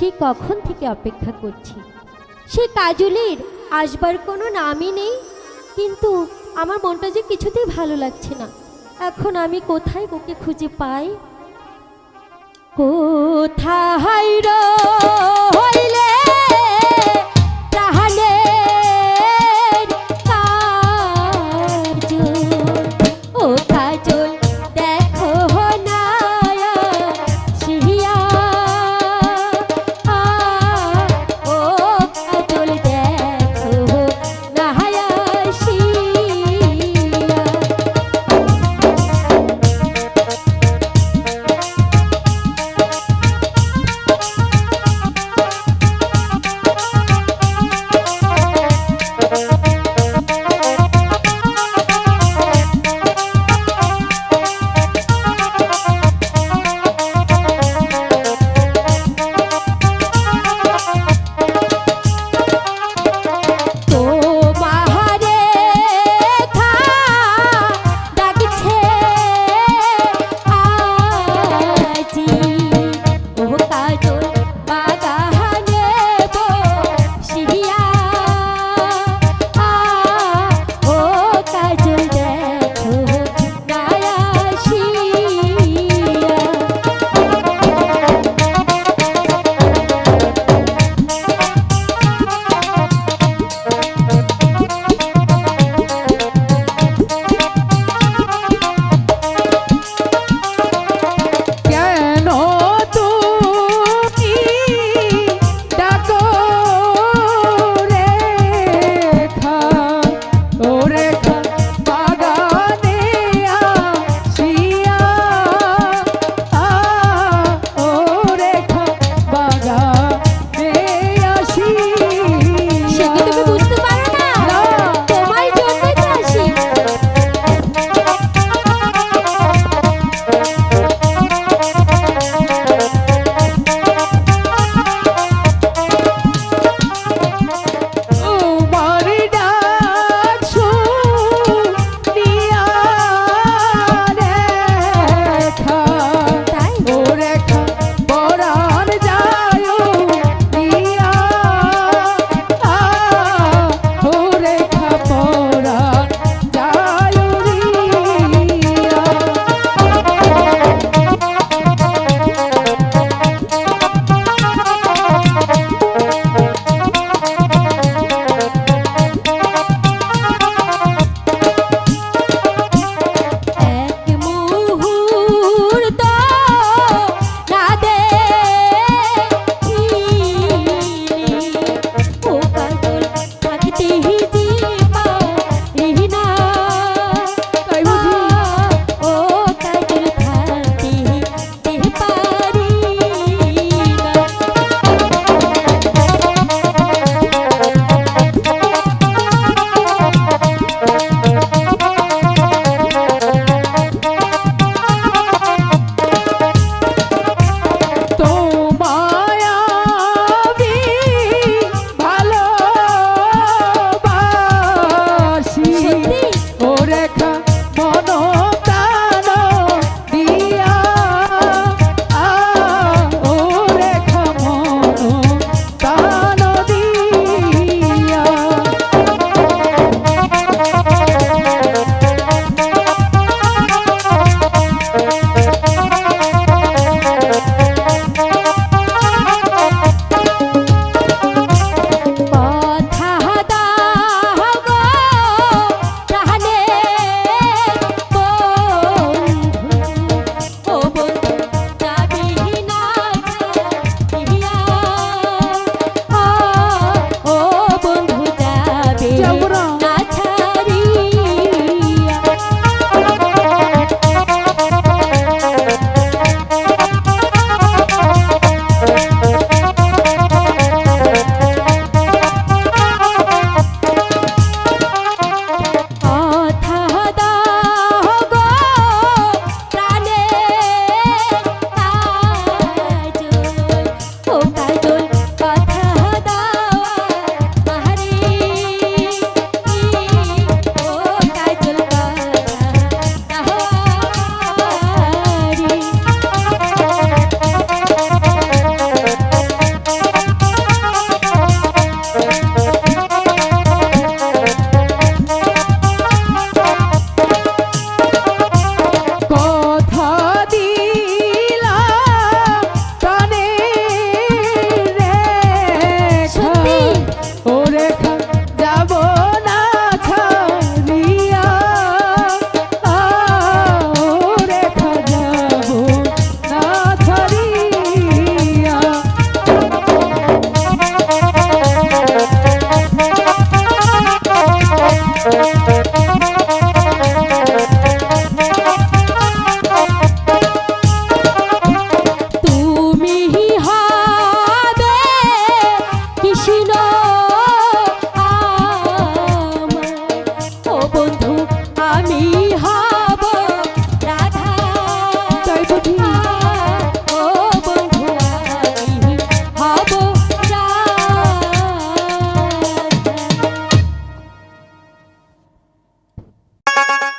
সে কখন থেকে অপেক্ষা করছি? সে কাজলের আসবার কোনো নামই নেই। কিন্তু আমার মনটা যে কিছুতেই ভালো লাগছে না। এখন আমি কোথায় ওকে খুঁজে পাই? কোথায় রইলে